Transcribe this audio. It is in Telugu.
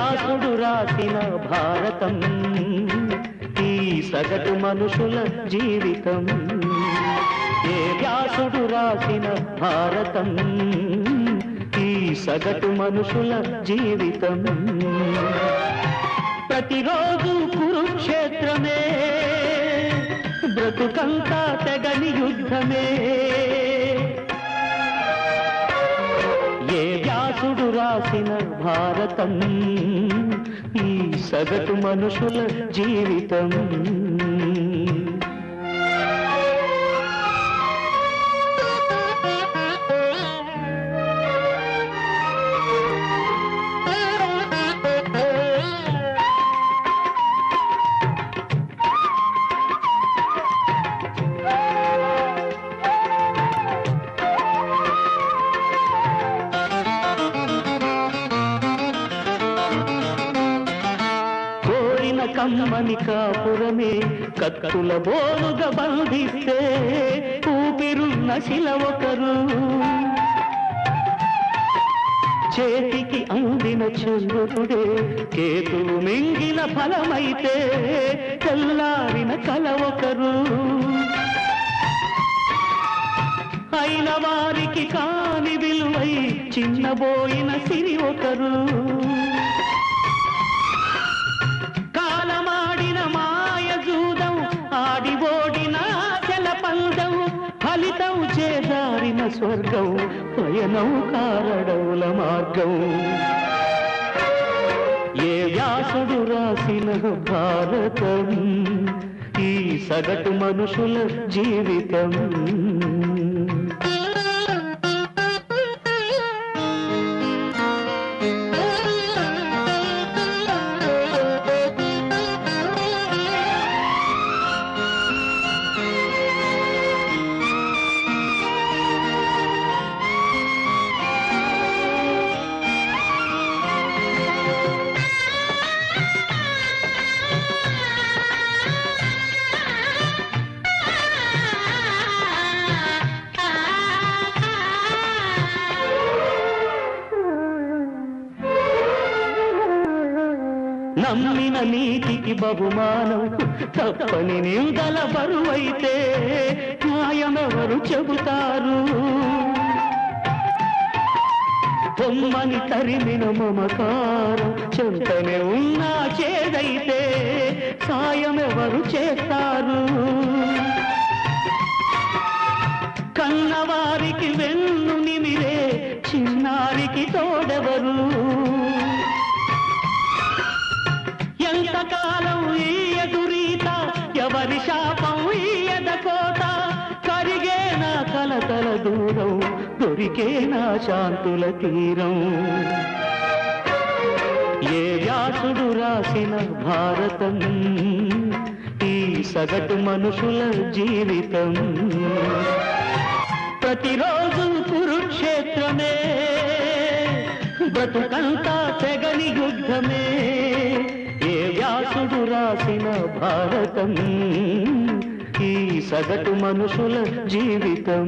వ్యాసుడు రాసిన భారతం ఈ సగటు మనుషుల జీవితం. ఏ వ్యాసుడు రాసిన భారతం ఈ సగటు మనుషుల జీవితం. ప్రతిరోజు కురుక్షేత్రమే బ్రతుకంతా తెగని యుద్ధమే. రాసిన భారతం ఈ సగటు మనుషుల జీవితం. కమ్మని కాపురమే కత్తుల బోనుగా బంధిస్తే ఊపిరున్న శిల ఒకరు. చేతికి అందిన చంద్రుడే కేతులు మింగిన ఫలమైతే తెల్లారిన కల ఒకరు. అయిన వారికి కాని విలువై చిన్నబోయిన సిరి ఒకరు. చేదారిన స్వర్గం పయనం కారడవుల మార్గం. ఏ వ్యాసుడు రాసిన భారతం ఈ సగటు మనుషుల జీవితం. నమ్మిన నీతికి బహుమానం తప్పని నిందల బరువైతే న్యాయమెవరు చెబుతారు? బొమ్మని తరిమిన మమకారం చెంతనే ఉన్నా చేదైతే సాయమెవరు చేస్తారు? కన్నవారికి వెన్ను నిమిరే చిన్నారికి తోడెవరు? ఎంతకాలం ఈ ఎదురీత ఎవరి శాపం ఈ ఎదకోత? కరిగే నా కలతల దూరం దొరికే నా శాంతుల తీరం. ఏ వ్యాసుడు రాసిన భారతం ఈ సగటు మనుషుల జీవితం. ప్రతిరోజు కురుక్షేత్రమే బ్రతుకంతా తెగని యుద్ధమే. వ్యాసుడు రాసిన భారతం ఈ సగటు మనుషుల జీవితం.